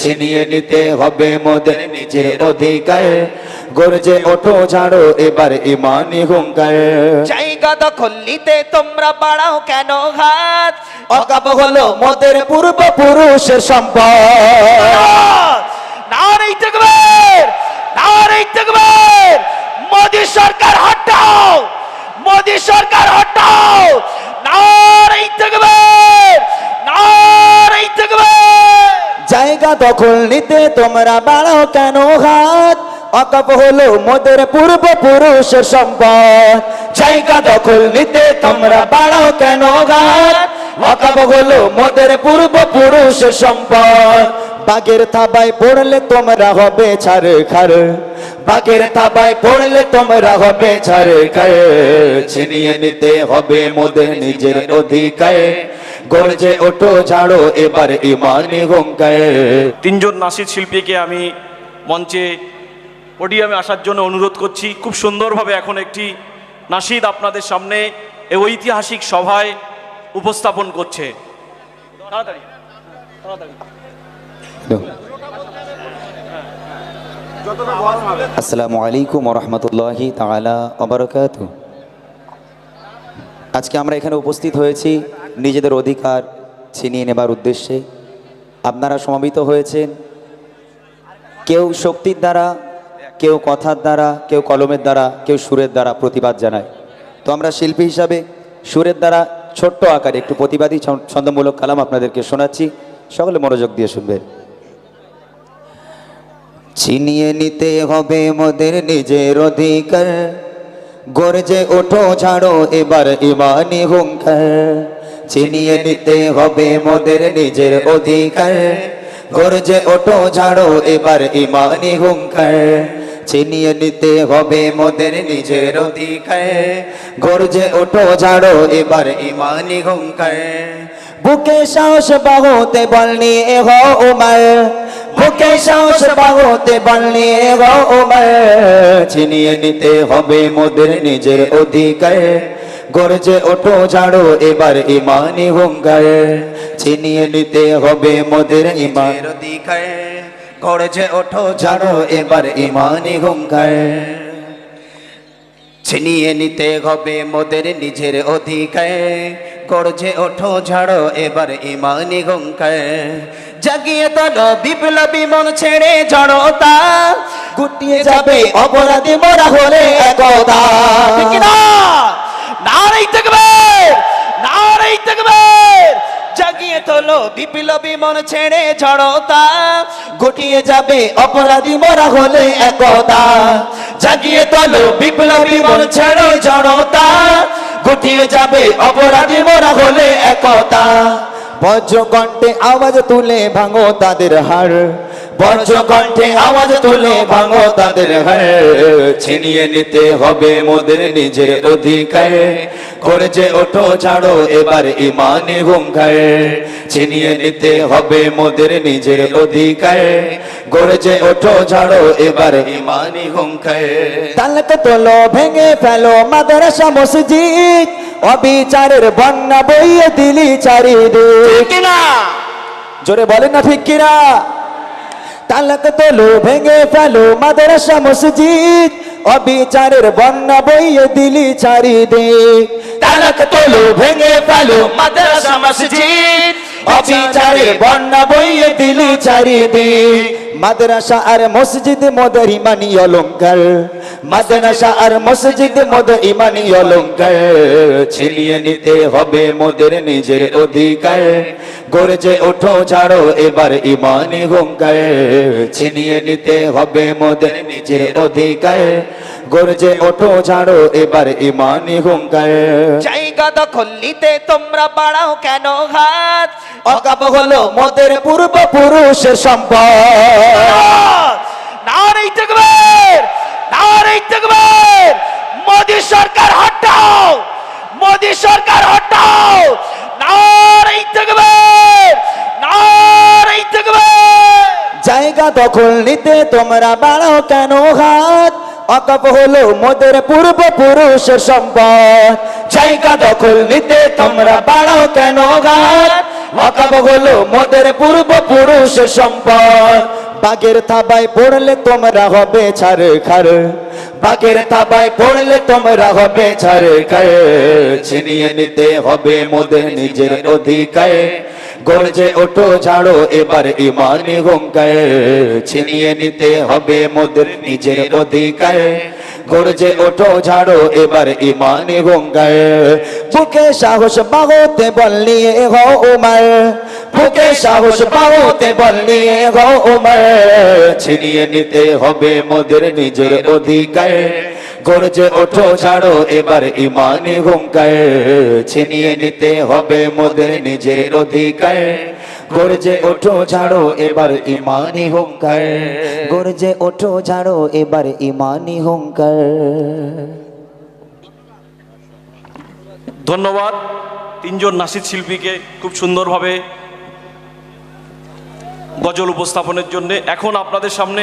ছিনিয়ে নিতে হবে মোদের নিজের অধিকার। গর্জে ওঠো ঝাড়ো এবার ইমানি হুঙ্কার। জায়গা দখল নিতে তোমরা বাড়াও কেন হাত? অকাপ হলো মোদের পূর্ব পুরুষের সম্পদ। নারী তকবীর নারী তকবীর মোদি সরকার হটাও মোদি সরকার হটাও নারী তকবীর নারী তকবীর জায়গা দখল নিতে তোমরা বাড়াও কেন হাত? অকাপ হলো মোদের পূর্ব পুরুষের সম্পদ। জায়গা দখল নিতে তোমরা বাড়াও কেন হাত? অকাপ হলো মোদের পূর্ব পুরুষের সম্পদ। বাগের থাবায় পড়লে তোমরা হবে ছাড় খার। বাগের থাবায় পড়লে তোমরা হবে ছাড় খার। ছিনিয়ে নিতে হবে মোদের নিজের অধিকার। গর্জে ওঠো ঝাড়ো এবার ইমানি হুঙ্কার তিনজন নাসির শিল্পীকে আমি মঞ্চে পোডিয়ামে আসার জন্য অনুরোধ করছি। খুব সুন্দরভাবে এখন একটি নাসিদ আপনাদের সামনে এই ঐতিহাসিক সভায় উপস্থাপন করছে। তাড়াতাড়ি তাড়াতাড়ি। আসসালামু আলাইকুম রহমতুল্লাহি তালা অবরকাত আজকে আমরা এখানে উপস্থিত হয়েছি নিজেদের অধিকার ছিনিয়ে নেবার উদ্দেশ্যে আপনারা সমাবেত হয়েছেন। কেউ শক্তির দ্বারা, কেউ কথার দ্বারা, কেউ কলমের দ্বারা, কেউ সুরের দ্বারা প্রতিবাদ জানায়। তো আমরা শিল্পী হিসাবে সুরের দ্বারা ছোট্ট আকারে একটু প্রতিবাদী ছন্দ- ছন্দমূলক কালাম আপনাদেরকে শোনাচ্ছি। সকলে মনোযোগ দিয়ে শুনবেন। ছিনিয়ে নিতে হবে মোদের নিজের অধিকার। গর্জে ওঠো ঝাড়ো এবার ইমানি হুঙ্কার। ছিনিয়ে নিতে হবে মোদের নিজের অধিকার। গর্জে ওঠো, ঝাড়ো, এবার ইমানি হুঙ্কার। ছিনিয়ে নিতে হবে মোদের নিজের অধিকার। গর্জে ওঠো, ঝাড়ো, এবার ইমানি হুঙ্কার। বুকে সাহস বাহতে বলনি এ হো উমর। বুকে সাহস বাহতে বলনি এ হো উমর। ছিনিয়ে নিতে হবে মোদের নিজের অধিকার। গর্জে ওঠো ঝাড়ো, এবার ইমানি হুঙ্কার। ছিনিয়ে নিতে হবে মোদের ইমান। ওঠো ঝাড়ো, এবার ইমানি হুঙ্কার। ছিনিয়ে নিতে হবে মোদের নিজের অধিকার। গর্জে ওঠো ঝাড়ো, এবার ইমানি গঙ্কায় জাগিয়ে তোলো বিপ্লবী মন ছেড়ে জড়তা গুটিয়ে যাবে অপরাধী মরা হলে একতা ঠিক কি না নারী তকবীর জাগিয়ে তোলো, বিপ্লবী মন ছেড়ে ঝড়তা গুটিয়ে যাবে, অপরাধী মোরা হলে একতা জাগিয়ে তোলো, বিপ্লবী মন ছেড়ে জড়তা গুটিয়ে যাবে, অপরাধী মোরা হলে একতা বজ্রকণ্ঠে আওয়াজ তুলে ভাঙো তাদের হাড়। বজ্রকণ্ঠে আওয়াজ তুলে ভাঙো তাদের ছিনিয়ে নিতে হবে মোদের নিজের অধিকার। করেছে ওঠো ছাড়ো এবার ইমানি হুঙ্কার। ছিনিয়ে নিতে হবে মোদের নিজের অধিকার। গড়েছে ওঠো ছাড়ো এবার ইমানি হুঙ্কার। তালক তোলো ভেঙে ফেলো মাদ্রাসা মসজিদ। অবিচারের বন্যা বইয়ে দিলি চারিদিক। ঠিক কি না জোরে বলেন না ঠিক কিনা? তালাক তোলো, ভেঙে ফেলো, মাদ্রাসা, মসজিদ। অবিচারের বন্যা বইয়ে দিলি চারিদিক। তালাক তোলো, ভেঙে ফেলো, মাদ্রাসা, মসজিদ। অবিচারের বন্যা বইয়ে দিলি চারিদিক। মাদ্রাসা আর মসজিদ মোদের ইমানি অলঙ্কার। মাদ্রাসা আর মসজিদ মোদের ইমানি অলঙ্কার। ছিনিয়ে নিতে হবে মোদের নিজের অধিকার। গড়েছে ওঠো, ছাড়ো এবার ইমানি হুঙ্কার। ছিনিয়ে নিতে হবে মোদের নিজের অধিকার। গড়েছে ওঠো, ছাড়ো এবার ইমানি হুঙ্কার। জায়গা দখল নিতে তোমরা বাড়াও কেন হাত? অকাপ হলো মোদের পূর্ব পুরুষের সম্পদ। নারী মোদি সরকার হটাও, মোদি সরকার হটাও। জায়গা দখল নিতে তোমরা বাড়াও কেন হাত? অকাপ হলো মোদের পূর্ব পুরুষের সম্পদ। জায়গা দখল নিতে তোমরা বাড়াও কেন হাত মকাব হলো মোদের পূর্ব পুরুষ সম্পদ। বাগের থাবায় পড়লে তোমরা হবে ছাড় খার। বাগের থাবায় পড়লে তোমরা হবে ছাড় খার। ছিনিয়ে নিতে হবে মোদের নিজের অধিকার। গর্জে ওঠো, ঝাড়ো, এবার ইমানি হুঙ্কার। ছিনিয়ে নিতে হবে মোদের নিজের অধিকার। গর্জে ওঠো, ঝাড়ো, এবার ইমানি হুঙ্কার বুকে সাহস বাহতে বল নিয়ে হো উমার। বুকে সাহস বাহতে বল নিয়ে হো উমার। ছিনিয়ে নিতে হবে মোদের নিজের অধিকার। গর্জে ওঠো ছাড়ো এবার ইমানি হুঙ্কার ছিনিয়ে নিতে হবে মোদের নিজের অধিকার। গর্জে ওঠো, ছাড়ো, এবার ইমানি হুঙ্কার। গর্জে ওঠো, ছাড়ো, এবার ইমানি হুঙ্কার। ধন্যবাদ। তিনজন নাসিদ শিল্পীকে খুব সুন্দরভাবে গজল উপস্থাপনের জন্য। এখন আপনাদের সামনে